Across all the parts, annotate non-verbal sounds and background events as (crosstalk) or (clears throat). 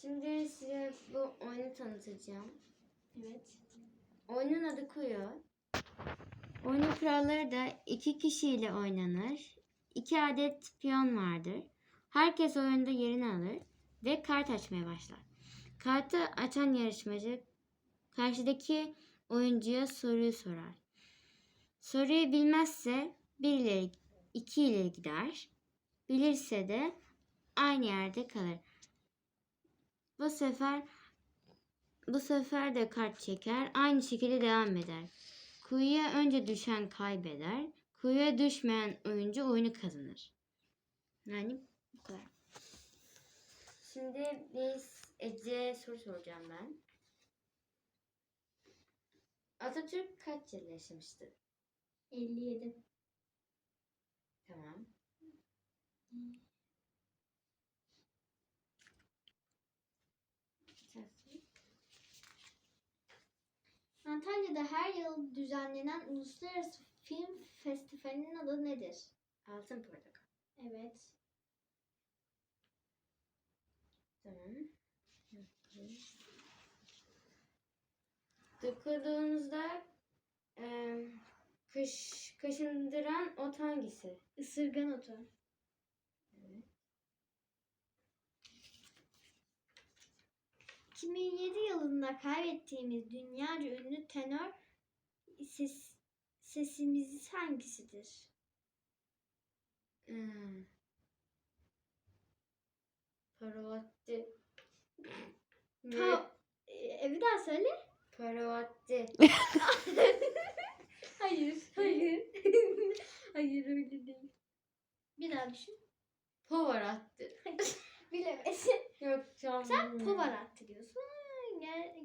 Şimdi size bu oyunu tanıtacağım. Evet. Oyunun adı Kuyu. Oyunun kuralları da iki kişiyle oynanır. İki adet piyon vardır. Herkes oyunda yerini alır ve kart açmaya başlar. Kartı açan yarışmacı karşıdaki oyuncuya soruyu sorar. Soruyu bilmezse bir ileri, iki ileri gider. Bilirse de aynı yerde kalır. Bu sefer bu sefer de kart çeker. Aynı şekilde devam eder. Kuyuya önce düşen kaybeder. Kuyuya düşmeyen oyuncu oyunu kazanır. Yani bu kadar. Şimdi biz Ece'ye soru soracağım ben. Atatürk kaç yıl yaşamıştı? 57. Tamam sor. Antalya'da her yıl düzenlenen Uluslararası Film Festivali'nin adı nedir? Altın portakal. Evet. Tamam. Dokunduğunuzda eee kış, kaşındıran ot hangisi? Isırgan otu. 2007 yılında kaybettiğimiz dünyaca ünlü tenor ses, sesimiz hangisidir? Hmm. Parvati. Pa e, bir daha söyle. Parvati. (laughs) Hayır, hayır. (laughs) hayır öyle değil. Bir daha düşün. Pavarotti. (laughs) Bilemezsin. Yok tamam. Sen Pavarotti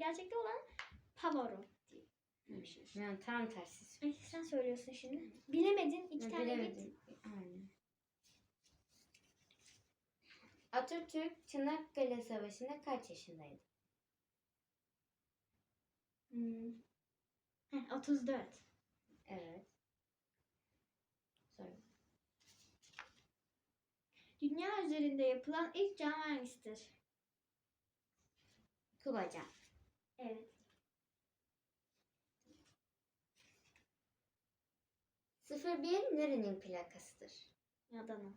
gerçekte olan Pavarotti. Yani tam tersi. Ay, sen söylüyorsun şimdi. Bilemedin. iki tane bilemedim. Aynen. Atatürk Çanakkale Savaşı'nda kaç yaşındaydı? Hmm. Heh, 34. Evet. Sonra. Dünya üzerinde yapılan ilk cam hangisidir? Kubaca. Evet. 01 nerenin plakasıdır? Adana.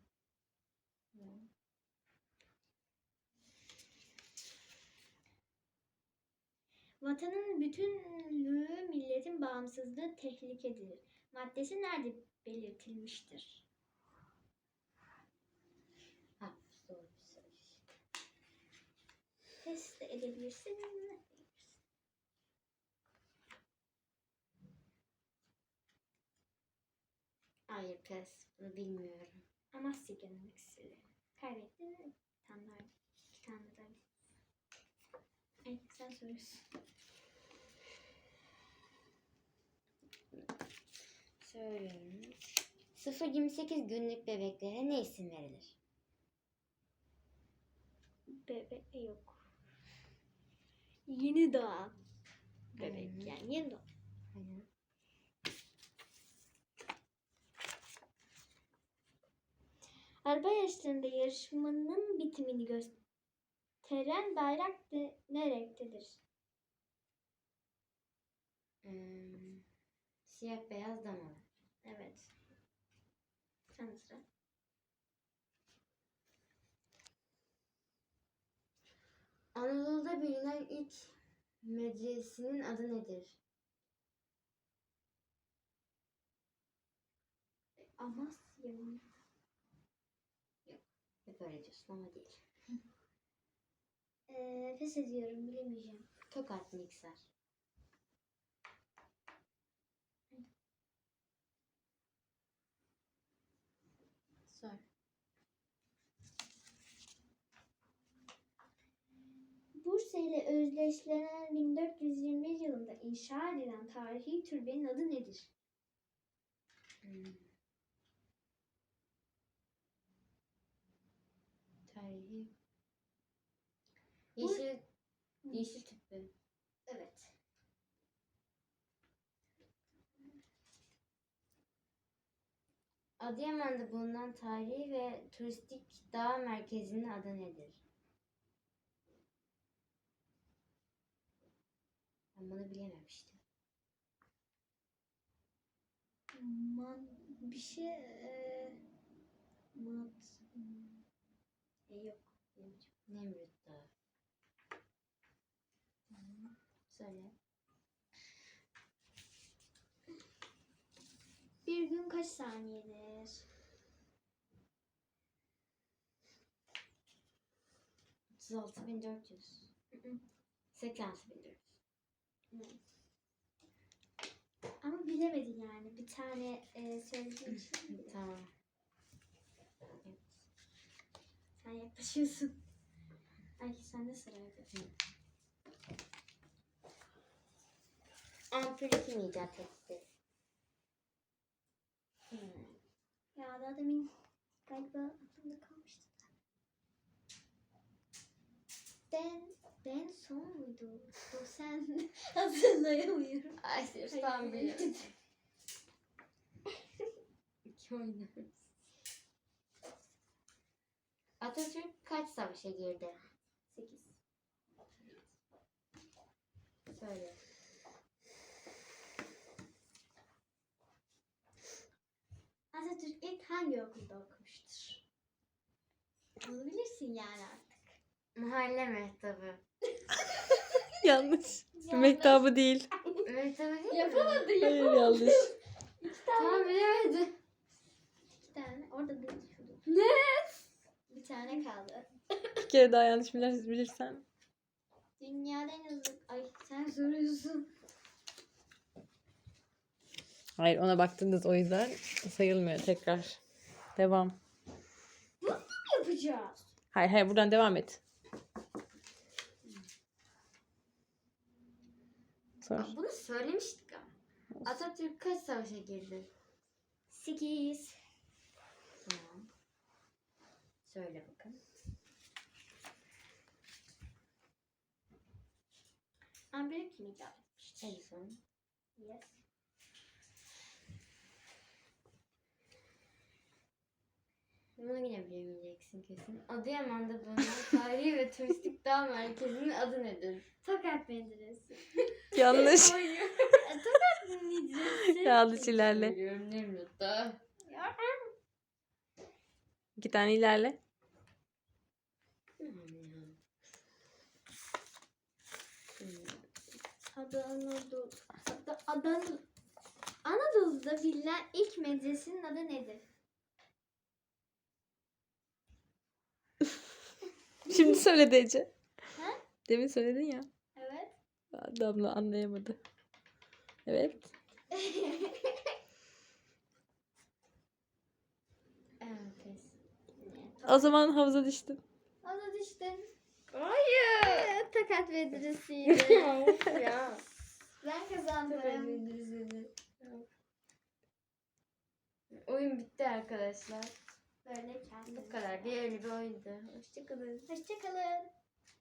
Vatanın bütünlüğü milletin bağımsızlığı tehlikedir. Maddesi nerede belirtilmiştir? Ha, doğru bir soru. Test de edebilirsin. Hayır pes. Bunu bilmiyorum. Amasya Genellikleri. Kaybettin. Bir tane daha. İki tane daha. Ay sen soruyorsun. Söylüyorum. 0-28 günlük bebeklere ne isim verilir? Bebek yok. Yeni doğan. Bebek yani yeni doğan. Aynen. Araba yarışlarında yarışmanın bitimini gösteren bayrak de, ne renktedir? Hmm, siyah beyaz damalı. Evet. Sen sıra. Anadolu'da bilinen ilk medresinin adı nedir? Amasya mı? Hep öyle diyorsun ama değil. Ee, pes ediyorum bilemeyeceğim. Tokat mikser. Sor. Bursa ile özdeşlenen 1421 yılında inşa edilen tarihi türbenin adı nedir? Hmm. Tarihi. Yeşil, yeşil tüpü. Evet. Adıyaman'da bulunan tarihi ve turistik dağ merkezinin adı nedir? Ben bunu bilememiştim. Man bir şey e, mat. E, yok. Nemrut Dağı. Söyle. Bir gün kaç saniyedir? 36.400. 86.400. Ama bilemedin yani. Bir tane e, söylediğin (clears throat) için Tamam. Sen yaklaşıyorsun. Ay sende sıra hadi. Ampulü kim icat etti? Hmm. Ya daha demin galiba aklımda kalmıştı. Ben ben son muydu? O sen. (laughs) Ay Hayır, tam biliyorum. (laughs) Kim oynar? Atatürk kaç savaşa girdi? 8. Söyle. Atatürk ilk hangi okulda okumuştur? Bunu bilirsin yani artık. Mahalle mektabı. (laughs) Yanlış. Mektabı değil. Mektabı değil mi? Yapamadı Hayır yapamadı. yanlış. İki tane. Tamam bilemedim. İki tane. Orada değil. şurada. Ne? Bir tane kaldı. Bir kere daha yanlış bilir, bilirsen. Dünyada en hızlı... Ay sen soruyorsun. Hayır ona baktınız o yüzden sayılmıyor tekrar. Devam. Ne yapacağız? Hayır hayır buradan devam et. Sor. Aa, Bunu söylemiştik ama. Atatürk kaç savaşa girdi? 8. Tamam. Söyle bakın. Amber kim icat etmiştir? Edison. Yes. Bunu yine bilemeyeceksin kesin. Adıyaman'da bulunan (laughs) tarihi ve turistik dağ merkezinin adı nedir? Tokat Medresi. (laughs) Yanlış. (laughs) Tokat Medresi. Yanlış ilerle. Biliyorum Nemrut Dağı. Ya. İki tane ilerle. Aman ya. Hmm. Anadolu. Ad- Adana, Anadolu'da bilinen ilk medresenin adı nedir? (laughs) Şimdi söyledi Ece. Ha? Demin söyledin ya. Evet. Damla anlayamadı. Evet. (laughs) O zaman havuza düştün. Ona düştün. (laughs) Of ya. ben kazandım. Oyun bitti arkadaşlar. Böyle kendi. Bu kadar. Bir bir oyundu. Hoşçakalın. Hoşçakalın.